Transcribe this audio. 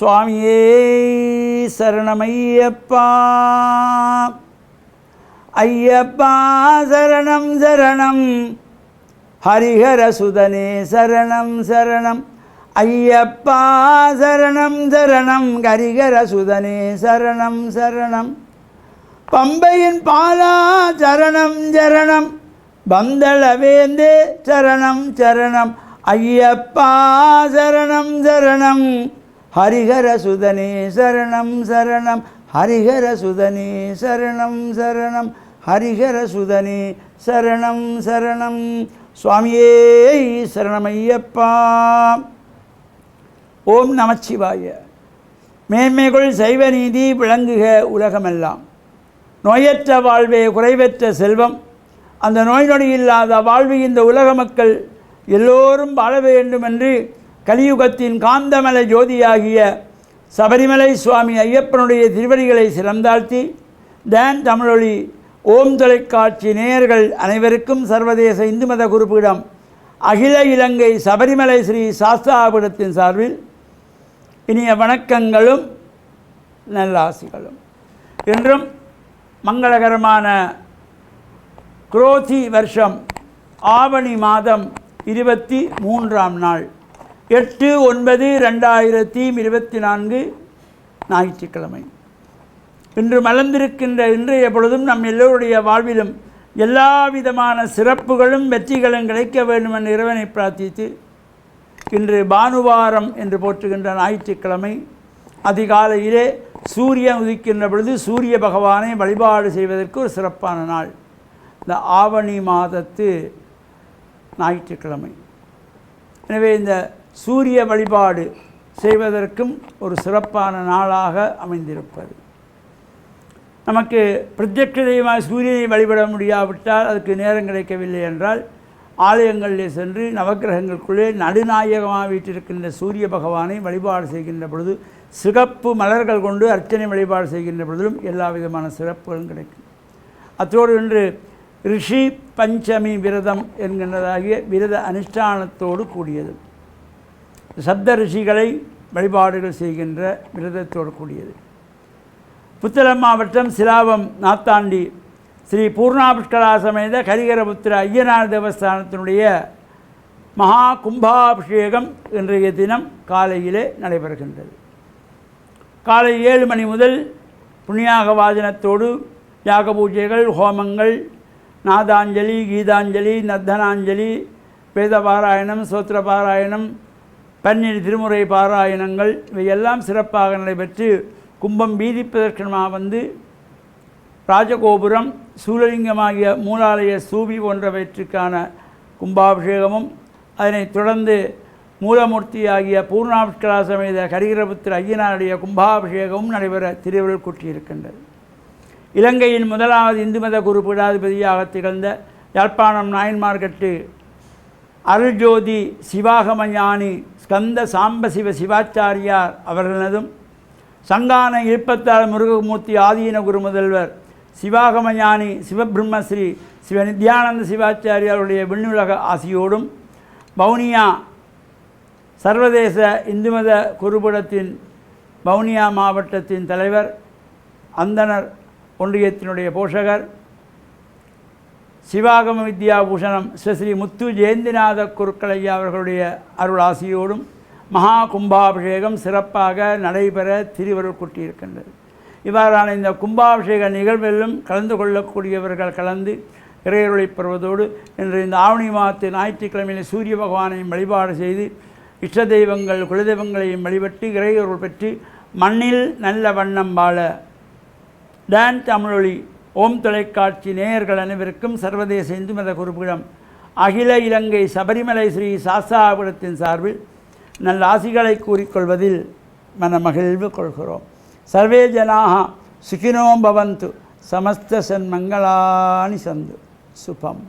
சுவாமியே சரணமையப்பா. ஐயப்பா சரணம் சரணம். ஹரிஹர சுதனே சரணம் சரணம். ஐயப்பா சரணம் சரணம். ஹரிஹர சுதனே சரணம் சரணம். பம்பையின் பாலா சரணம் சரணம். பந்தளவேந்தே சரணம் சரணம். ஐயப்பா சரணம் சரணம். ஹரிஹர சுதனே சரணம் சரணம். ஹரிஹர சுதனே சரணம் சரணம். ஹரிஹர சுதனே சரணம் சரணம். சுவாமியே சரணமையப்பா. ஓம் நமச்சிவாய. மேன்மைகள் சைவ நீதி விளங்குக உலகமெல்லாம். நோயற்ற வாழ்வே குறைவற்ற செல்வம். அந்த நோய் நொடி இல்லாத வாழ்வு இந்த உலக மக்கள் எல்லோரும் வாழ வேண்டும் என்று கலியுகத்தின் காந்தமலை ஜோதியாகிய சபரிமலை சுவாமி ஐயப்பனுடைய திருவடிகளை சிறந்தாழ்த்தி தேன் தமிழொலி ஓம் தொலைக்காட்சி நேயர்கள் அனைவருக்கும் சர்வதேச இந்து மத குறிப்பிடம் அகில இலங்கை சபரிமலை ஸ்ரீ சாஸ்தாபுரத்தின் சார்பில் இனிய வணக்கங்களும் நல்லாசிகளும். என்றும் மங்களகரமான குரோதி வருஷம் ஆவணி மாதம் இருபத்தி மூன்றாம் நாள். எட்டு ஒன்பது ரெண்டாயிரத்தி இருபத்தி நான்கு ஞாயிற்றுக்கிழமை. இன்று மலர்ந்திருக்கின்ற இன்றைய பொழுதும் நம் எல்லோருடைய வாழ்விலும் எல்லா விதமான சிறப்புகளும் வெற்றிகளும் கிடைக்க வேண்டும் என்ற இறைவனை பிரார்த்தித்து இன்று பானுவாரம் என்று போற்றுகின்ற ஞாயிற்றுக்கிழமை அதிகாலையிலே சூரியன் உதிக்கின்ற பொழுது சூரிய பகவானை வழிபாடு செய்வதற்கு ஒரு சிறப்பான நாள். இந்த ஆவணி மாதத்து ஞாயிற்றுக்கிழமை. எனவே இந்த சூரிய வழிபாடு செய்வதற்கும் ஒரு சிறப்பான நாளாக அமைந்திருப்பது. நமக்கு பிரத்யட்ச தெய்வமாக சூரியனை வழிபட முடியாவிட்டால் அதுக்கு நேரம் கிடைக்கவில்லை என்றால் ஆலயங்களிலே சென்று நவக்கிரகங்களுக்குள்ளே நடுநாயகமாக வீட்டிருக்கின்ற சூரிய பகவானை வழிபாடு செய்கின்ற பொழுது சிகப்பு மலர்கள் கொண்டு அர்ச்சனை வழிபாடு செய்கின்ற பொழுதிலும் எல்லா விதமான சிறப்புகளும் கிடைக்கும். அத்தோடு இன்று ரிஷி பஞ்சமி விரதம் என்கின்றதாகிய விரத அனுஷ்டானத்தோடு கூடியது. சப்த ரிஷிகளை வழிபாடுகள் செய்கின்ற விரதத்தோடு கூடியது. புத்தளம் மாவட்டம் சிலாவம் நாத்தாண்டி ஸ்ரீ பூர்ணாபுஷ்கரா சமேத கரிகரபுத்திர ஐயனார் தேவஸ்தானத்தினுடைய மகா கும்பாபிஷேகம் இன்றைய தினம் காலையிலே நடைபெறுகின்றது. காலை ஏழு மணி முதல் புண்ணியாக வாஜனத்தோடு யாக பூஜைகள் ஹோமங்கள் நாதாஞ்சலி கீதாஞ்சலி நர்தனாஞ்சலி வேத பாராயணம் சோத்திர பாராயணம் பன்னீர் திருமுறை பாராயணங்கள் இவையெல்லாம் சிறப்பாக நடைபெற்று கும்பம் வீதி பிரதட்சணமாக வந்து ராஜகோபுரம் சூலலிங்கமாகிய மூலாலய சூபி போன்றவற்றுக்கான கும்பாபிஷேகமும் அதனைத் தொடர்ந்து மூலமூர்த்தியாகிய பூர்ணாபிஷ்கரா சமேத கரிகரபுத்திர ஐயனாருடைய கும்பாபிஷேகமும் நடைபெற திருவிழல் கூட்டியிருக்கின்றது. இலங்கையின் முதலாவது இந்து மத குரு பீடாதிபதியாக திகழ்ந்த யாழ்ப்பாணம் நாயன்மார்கட்டு அருள்ஜோதி சிவாகமஞானி ஸ்கந்த சாம்பசிவ சிவாச்சாரியார் அவர்களதும் சங்கான இருபத்தாறு முருகமூர்த்தி ஆதீன குரு முதல்வர் சிவாகமஞானி சிவபிரம்மஸ்ரீ சிவ நித்யானந்த சிவாச்சாரியாருடைய விண்ணுலக ஆசியோடும் வவுனியா சர்வதேச இந்து மத குருபடத்தின் வவுனியா மாவட்டத்தின் தலைவர் அந்தனர் ஒன்றியத்தினுடைய போஷகர் சிவாகம வித்யாபூஷணம் ஸ்ரீ முத்து ஜெயந்திநாத குருக்களையா அவர்களுடைய அருளாசியோடும் மகா கும்பாபிஷேகம் சிறப்பாக நடைபெற திருவருள் கூட்டியிருக்கின்றது. இவ்வாறான இந்த கும்பாபிஷேக நிகழ்விலும் கலந்து கொள்ளக்கூடியவர்கள் கலந்து இறையருளை பெறுவதோடு இன்று இந்த ஆவணி மாதத்து ஞாயிற்றுக்கிழமையில் சூரிய பகவானையும் வழிபாடு செய்து இஷ்ட தெய்வங்கள் குலதெய்வங்களையும் வழிபட்டு இறையருள் பெற்று மண்ணில் நல்ல வண்ணம் வாழ. டான் தமிழொலி ஓம் தொலைக்காட்சி நேயர்கள் அனைவருக்கும் சர்வதேச இந்து மத குறிப்பிடம் அகில இலங்கை சபரிமலை ஸ்ரீ சாஸ்தாபுரத்தின் சார்பில் நல்ல ஆசிகளை கூறிக்கொள்வதில் மனமகிழ்வு கொள்கிறோம். சர்வே ஜனாக சுகினோம் பவந்து சமஸ்த சன்மங்களானி சந்து சுபம்.